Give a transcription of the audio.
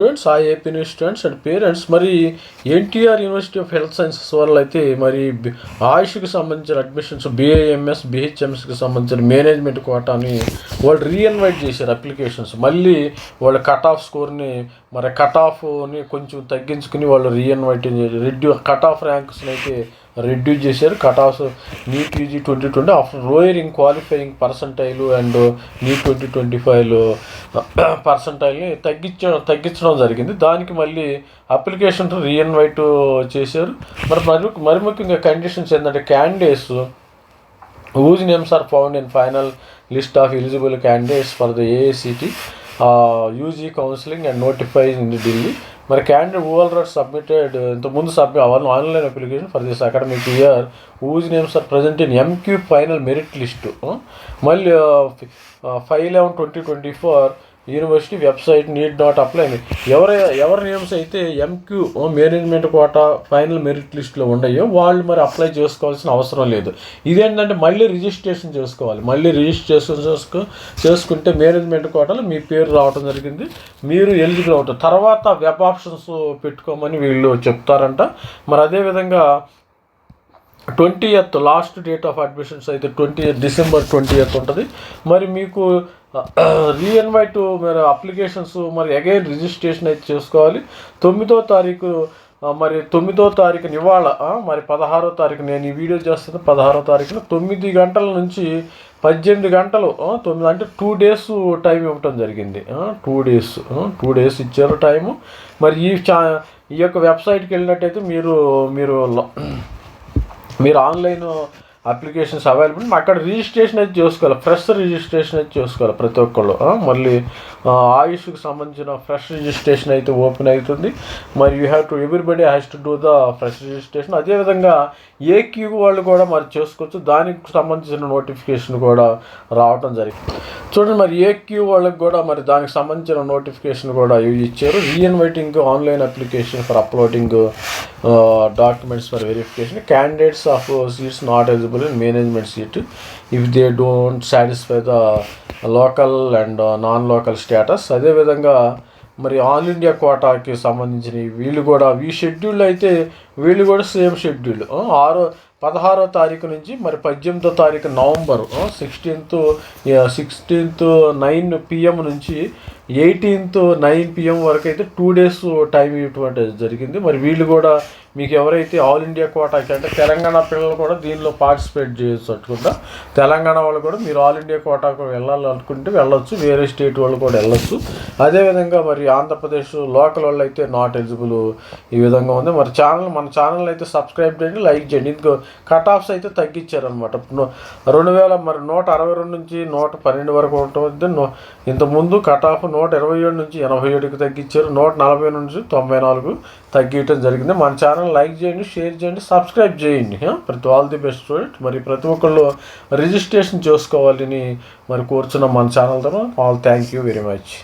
Students ఆ AP news students and parents మరి NTR university of health sciences వాళ్ళు అయితే మరి ఆయుష్కి సంబంధించిన అడ్మిషన్స్ బిఏఎంఎస్ బిహెచ్ఎంఎస్కి సంబంధించిన మేనేజ్మెంట్ కోటాని వాళ్ళు రీఇన్వైట్ చేశారు అప్లికేషన్స్ మళ్ళీ వాళ్ళ కట్ ఆఫ్ స్కోర్ని మరి కట్ ఆఫ్ని కొంచెం తగ్గించుకుని వాళ్ళు రీఇన్వైట్ రెడ్యూ కట్ ఆఫ్ ర్యాంక్స్ని అయితే రెడ్యూస్ చేశారు. Cut off NEET UG twenty twenty after lowering qualifying percentile and NEET twenty twenty ఫైవ్లో పర్సంటైల్ని తగ్గించడం తగ్గించడం జరిగింది. దానికి మళ్ళీ అప్లికేషన్ రీఇన్వైట్ చేశారు. మరి మరి మరి ముఖ్యంగా కండిషన్స్ ఏంటంటే candidates whose names are found in final list of eligible candidates for the AACT UG counselling and notifies in Delhi మరి క్యాండిడేట్ ఓవల్ రాట్ సబ్మిటెడ్ ఇంతకుముందు సబ్మిట్ అవ్వాలి online application for this academic year whose names are present in MQ final merit list మళ్ళీ five eleven twenty twenty four university website need not apply ఎవరి ఎవరి names అయితే MQ management quota final merit లిస్ట్లో ఉన్నాయో వాళ్ళు మరి apply చేసుకోవాల్సిన అవసరం లేదు. ఇదేంటంటే మళ్ళీ రిజిస్ట్రేషన్ చేసుకోవాలి. మళ్ళీ రిజిస్ట్రేషన్ చేసుకో చేసుకుంటే మేనేజ్మెంట్ కోటాలో మీ పేరు రావడం జరిగింది. మీరు ఎలిజిబుల్ అవుతారు. తర్వాత వెబ్ ఆప్షన్స్ పెట్టుకోమని వీళ్ళు చెప్తారంట. మరి అదేవిధంగా twenty eighth last date of admissions అయితే ట్వంటీ డిసెంబర్ ట్వంటీ ఎయిత్ ఉంటుంది. మరి మీకు రీఇన్వైట్ మీరు అప్లికేషన్స్ మరి అగైన్ రిజిస్ట్రేషన్ అయితే చేసుకోవాలి. తొమ్మిదో తారీఖు మరి తొమ్మిదో తారీఖున ఇవాళ మరి పదహారో తారీఖు నేను ఈ వీడియో చేస్తున్న పదహారో తారీఖున తొమ్మిది గంటల నుంచి పద్దెనిమిది గంటలు తొమ్మిది అంటే టూ డేస్ టైం ఇవ్వటం జరిగింది. టూ డేస్ టూ డేస్ ఇచ్చారు టైము మరి ఈ చా ఈ యొక్క వెబ్సైట్కి వెళ్ళినట్టయితే మీరు మీరు మీరు ఆన్లైన్ అప్లికేషన్స్ అవైలబుల్ అక్కడ రిజిస్ట్రేషన్ అయితే చేసుకోవాలి. ఫ్రెష్ రిజిస్ట్రేషన్ అయితే చేసుకోవాలి ప్రతి ఒక్కళ్ళు. మళ్ళీ ఆయుష్కి సంబంధించిన ఫ్రెష్ రిజిస్ట్రేషన్ అయితే ఓపెన్ అవుతుంది. మరి you have to everybody has to do the fresh registration. అదేవిధంగా ఏ క్యూ వాళ్ళు కూడా మరి చేసుకోవచ్చు. దానికి సంబంధించిన నోటిఫికేషన్ కూడా రావటం జరిగింది. చూడండి మరి ఏ క్యూ వాళ్ళకి కూడా మరి దానికి సంబంధించిన నోటిఫికేషన్ కూడా ఇచ్చారు. Reinviting online application for uploading documents for verification candidates of seats not eligible in management seat if they don't satisfy the local and non local status అదేవిధంగా మరి ఆల్ ఇండియా కోటాకి సంబంధించిన వీళ్ళు కూడా ఈ షెడ్యూల్ అయితే వీళ్ళు కూడా సేమ్ షెడ్యూల్ ఆరో పదహారో తారీఖు నుంచి మరి పద్దెనిమిదో తారీఖు November sixteenth sixteenth nine PM నుంచి ఎయిటీన్త్ నైన్ పిఎం వరకు అయితే టూ డేస్ టైం ఇవ్వటం జరిగింది. మరి వీళ్ళు కూడా మీకు ఎవరైతే ఆల్ ఇండియా కోటాకి అంటే తెలంగాణ పిల్లలు కూడా దీనిలో పార్టిసిపేట్ చేయొచ్చు అనుకుంటా తెలంగాణ వాళ్ళు కూడా మీరు ఆల్ ఇండియా కోటాకు వెళ్ళాలనుకుంటే వెళ్ళొచ్చు. వేరే స్టేట్ వాళ్ళు కూడా వెళ్ళొచ్చు. అదేవిధంగా మరి ఆంధ్రప్రదేశ్ లోకల్ వాళ్ళు అయితే నాట్ ఎలిజిబుల్ ఈ విధంగా ఉంది. మరి ఛానల్ మన ఛానల్ అయితే సబ్స్క్రైబ్ చేయండి లైక్ చేయండి. ఇంకో కట్ ఆఫ్స్ అయితే తగ్గించారనమాట రెండు వేల మరి నూట అరవై రెండు నుంచి నూట పన్నెండు వరకు ఉంటుంది. ఇంతకుముందు కట్ ఆఫ్ నూట ఇరవై ఏడు నుంచి ఎనభై ఏడుకి తగ్గించారు. నూట నలభై నుంచి తొంభై నాలుగు తగ్గించడం జరిగింది. మన ఛానల్ లైక్ చేయండి షేర్ చేయండి సబ్స్క్రైబ్ చేయండి. ప్రతి ఆల్ ది బెస్ట్ స్టూడెంట్. మరి ప్రతి ఒక్కళ్ళు రిజిస్ట్రేషన్ చేసుకోవాలని మరి కోరుచున్నాం మన ఛానల్ ద్వారా all thank you very much.